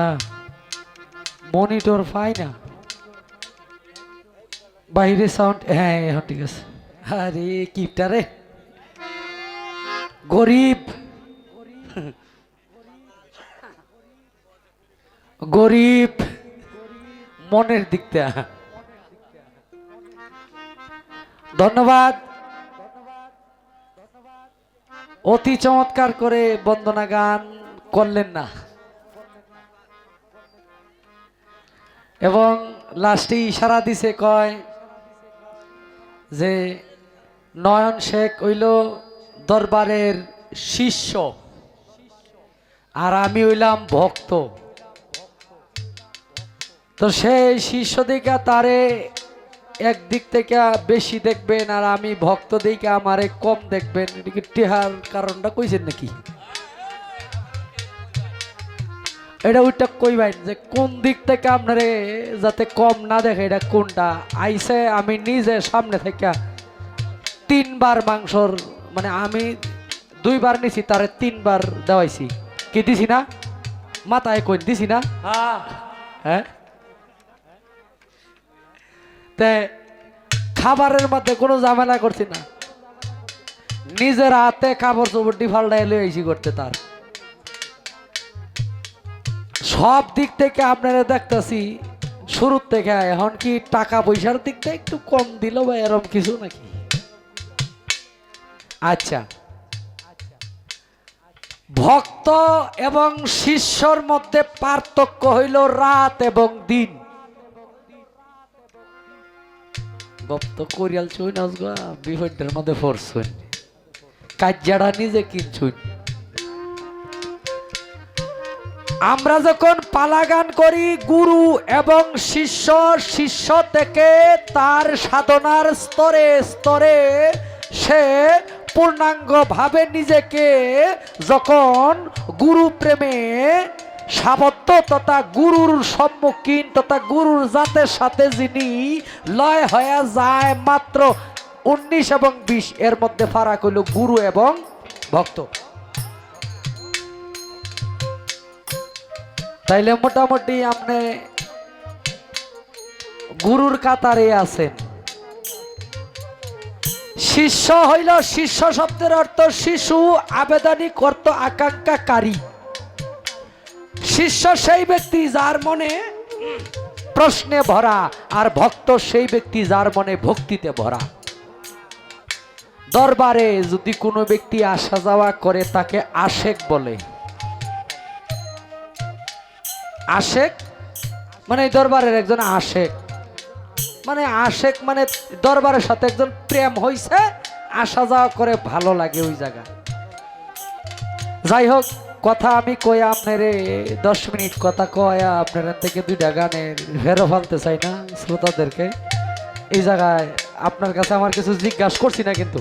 দাদা, মনিটর পাই না। বাইরে সাউন্ড হ্যাঁ এখন ঠিক আছে। আরে, কিপটা রে। গরিব। গরিব। মনের দিক থেকে ধন্যবাদ। অতি চমৎকার করে বন্দনা গান করলেন না। এবং লাস্টে ইশারা দিছে, কয় যে নয়ন শেখ হইল দরবারের শিষ্য আর আমি হইলাম ভক্ত। তো সেই শিষ্য দিকা তারে একদিক থেকে বেশি দেখবেন আর আমি ভক্ত দিকে আমারে কম দেখবেন। টেহার কারণটা কইছেন নাকি? এটা ওইটা কইবেন যে কোন দিক থেকে আপনারে যাতে কম না দেখে এটা কোনটা? আইসে আমি নিজে সামনে থেকে তিনবার মাংসর মানে আমি দুইবার নিছি তারে তিনবার দেওয়াইছি। কি দিছি না? মাথায় কই দিছি না? হ্যাঁ। তে খাবারের মধ্যে কোনো ঝামেলা করছি না। নিজের হাতে কাপড় চোপড় ডিফাল্টাই লই আইসি করতে তার। সব দিক থেকে আপনারা দেখতেছি, শুরুর থেকে, এখন কি টাকা পয়সার দিকটা একটু কম দিল বা এরম কিছু নাকি? আচ্ছা। ভক্ত এবং শিষ্যর মধ্যে পার্থক্য হইল রাত এবং দিন। ভক্ত করিয়াল চুই নাচগা বিহনের মধ্যে ফোরছুন কাজ্যাটা নিজে কিনছুন আমরা যখন পালাগান করি গুরু এবং শিষ্য শিষ্য থেকে তার সাধনার স্তরে স্তরে সে পূর্ণাঙ্গ ভাবে নিজেকে যখন গুরু প্রেমে সাবদ্ধ তথা গুরুর সম্মুখীন তথা গুরুর জাতের সাথে যিনি লয় হয়ে যায় মাত্র উনিশ এবং বিশ, এর মধ্যে ফারাক হইল গুরু এবং ভক্ত। তাইলে মোটামুটি আপনি গুরুর কাতারে আছেন। শিষ্য হইল শিষ্য শব্দের অর্থ শিশু আবেদনিক অর্থ আকাঙ্ক্ষাকারী। শিষ্য সেই ব্যক্তি যার মনে প্রশ্নে ভরা আর ভক্ত সেই ব্যক্তি যার মনে ভক্তিতে ভরা। দরবারে যদি কোনো ব্যক্তি আসা যাওয়া করে তাকে আশেক বলে। আশেক মানে এই দরবারের একজন আশেক। মানে আশেক মানে দরবারের সাথে একজন প্রেম হইছে, আসা যাওয়া করে ভালো লাগে ওই জায়গা। যাই হোক কথা আমি কয়া আপনারে, দশ মিনিট কথা কয়া আপনার থেকে দুইটা গানের ফেরো ফালতে চাই না শ্রোতাদেরকে। এই জায়গায় আপনার কাছে আমার কিছু জিজ্ঞাসা করছি না কিন্তু।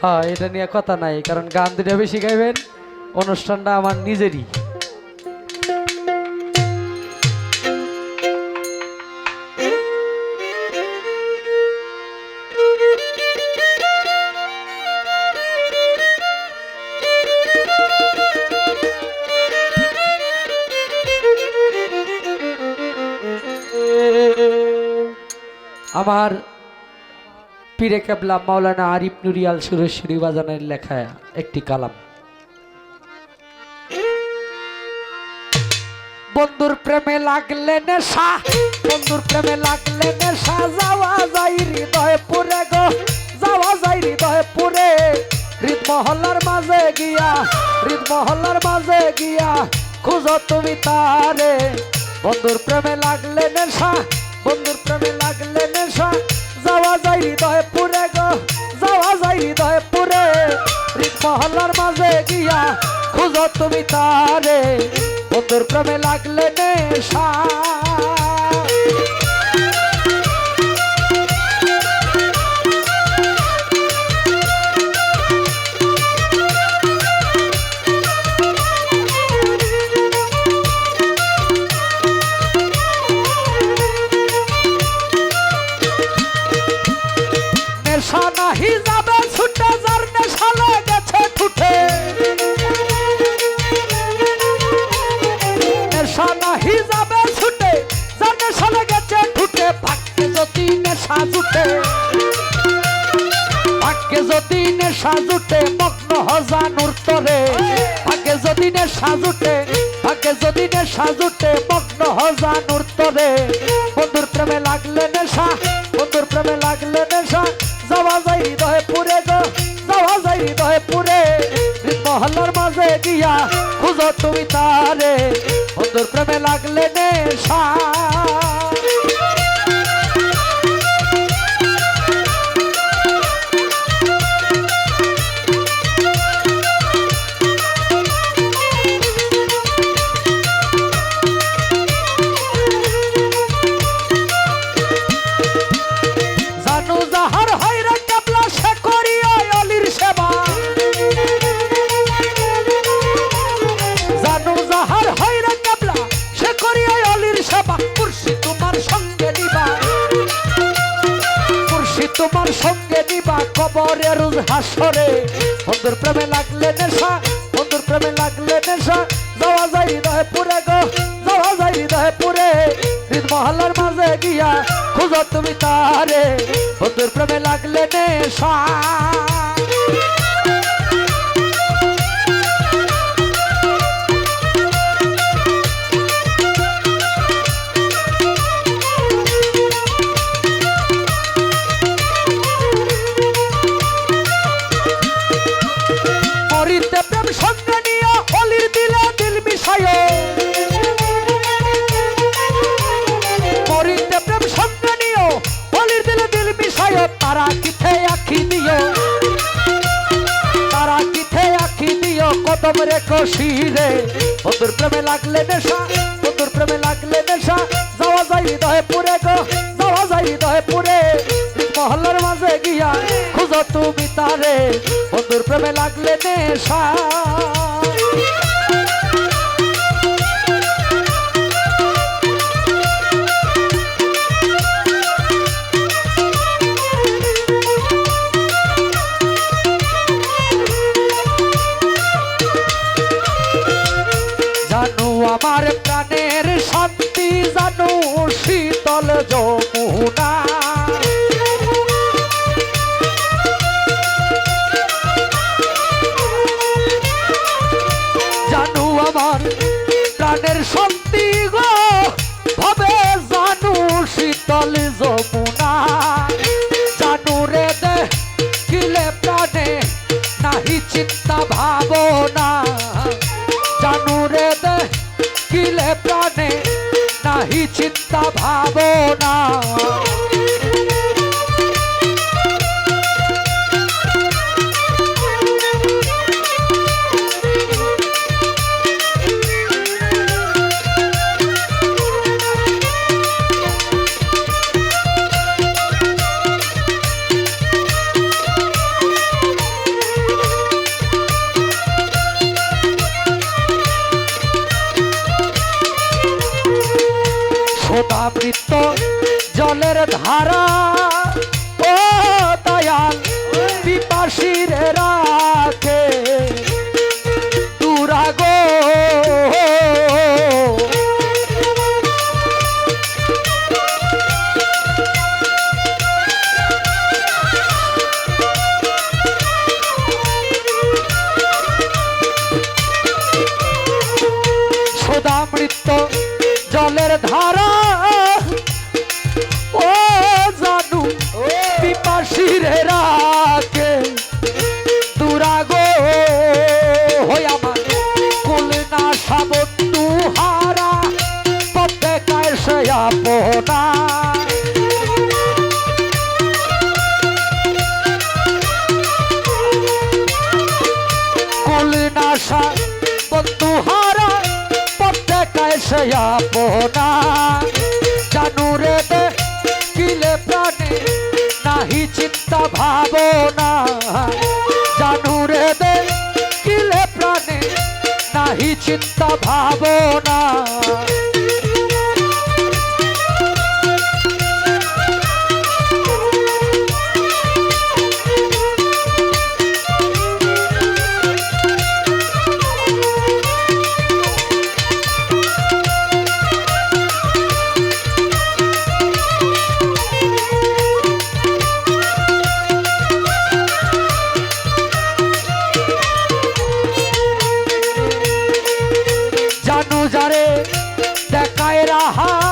হ্যাঁ এটা নিয়ে কথা নাই, কারণ গান দুটা বেশি গাইবেন, অনুষ্ঠানটা আমার নিজেরই। আমার পীরে কেবলা মাওলানা আরিফ নুরিয়াল সুরেশ্বরী বাজানের লেখা একটি কালাম। বন্ধুর প্রেমে লাগলে নেশা, বন্ধুর প্রেমে লাগলে নেশা, যাওয়া যাই হৃদয় পুরে গো, যাওয়া যাই হৃদয় পুরে। হৃদ মহল্লার মাঝে গিয়া হৃদ মহল্লার মাঝে গিয়া খুঁজো তুমি তারে। বন্ধুর প্রেমে লাগলে নেশা, বন্ধুর প্রেমে লাগলে নেশা যাওয়া যায় হৃদয় পুরে গো, যাওয়া যায় হৃদয় পুরে হৃদ মহল্লার মাঝে গিয়া খুঁজো তুমি তারে বন্ধুর প্রেমে লাগলে নেশা। যদি নেশা জুটে মগ্ন হজানুর তরে ভাগ্যে যদি নেশা জুটে ভাগ্যে যদি নেশা জুটে মগ্ন হজানুর তরে বন্ধুর প্রেমে লাগলে নেশা, বন্ধুর প্রেমে লাগলে নেশা। যাওয়া যাই হৃদয়ে পুরে গো, যাওয়া যাই হৃদয়ে পুরে মহল্লার মাঝে গিয়া খুঁজো তুমি তারে, বন্ধুর প্রেমে লাগলে নেশা। হাসরে। বন্ধুর প্রেমে লাগলে নেশা, বন্ধুর প্রেমে লাগলে নেশা। যাওয়া যাই হৃদয় পুরে গো, যাওয়া যাই হৃদয় পুরে হৃদ মহল্লার মাঝে গিয়া খুঁজো তুমি তারে বন্ধুর প্রেমে লাগলে নেশা। কদম রে। বন্ধুর প্রেমে লাগলে নেশা বন্ধুর প্রেমে লাগলে নেশা। যাওয়া যাই হৃদয়ে পুরে গো, যাওয়া যাই হৃদয়ে পুরে মহল্লার মাঝে গিয়া খুঁজো তুমি তারে বন্ধুর প্রেমে লাগলে নেশা। চিন্তা ভাবনা। আপনা জানু রে দে কিলে প্রাণে নাহি চিন্তা ভাবনা। জানু রে দে কিলে প্রাণে নাহি চিন্তা ভাবনা। আহা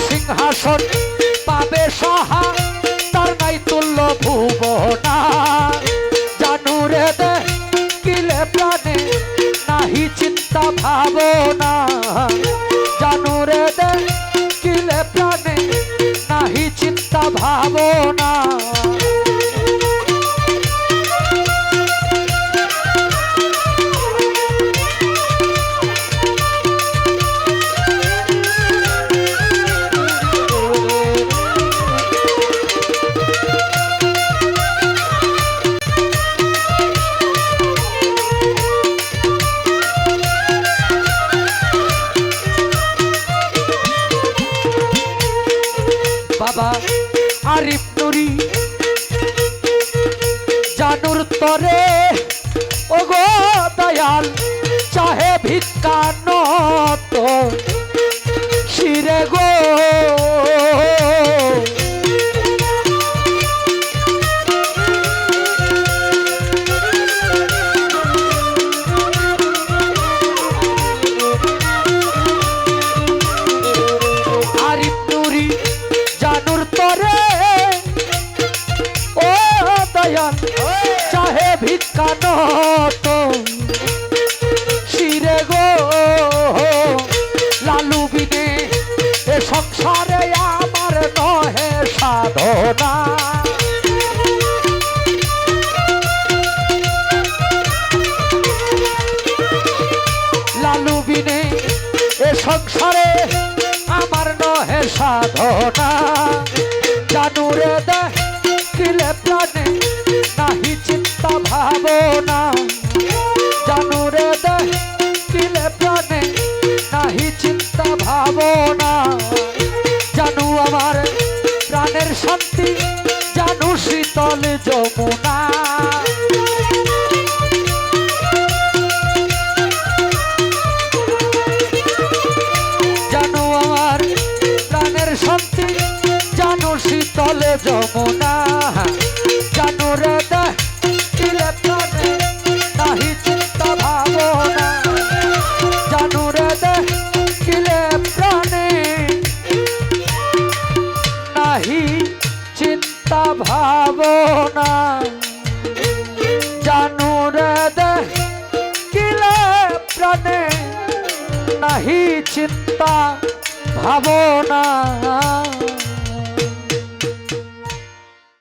সিংহাসন পাবে সহায় সাধনা জানুরে দেখিলে প্রাণে নাহি চিন্তা ভাবনা। জানুরে দেখিলে প্রাণে নাহি চিন্তা ভাবনা। জানু আমার প্রাণের শান্তি, জানু শীতল যমুনা।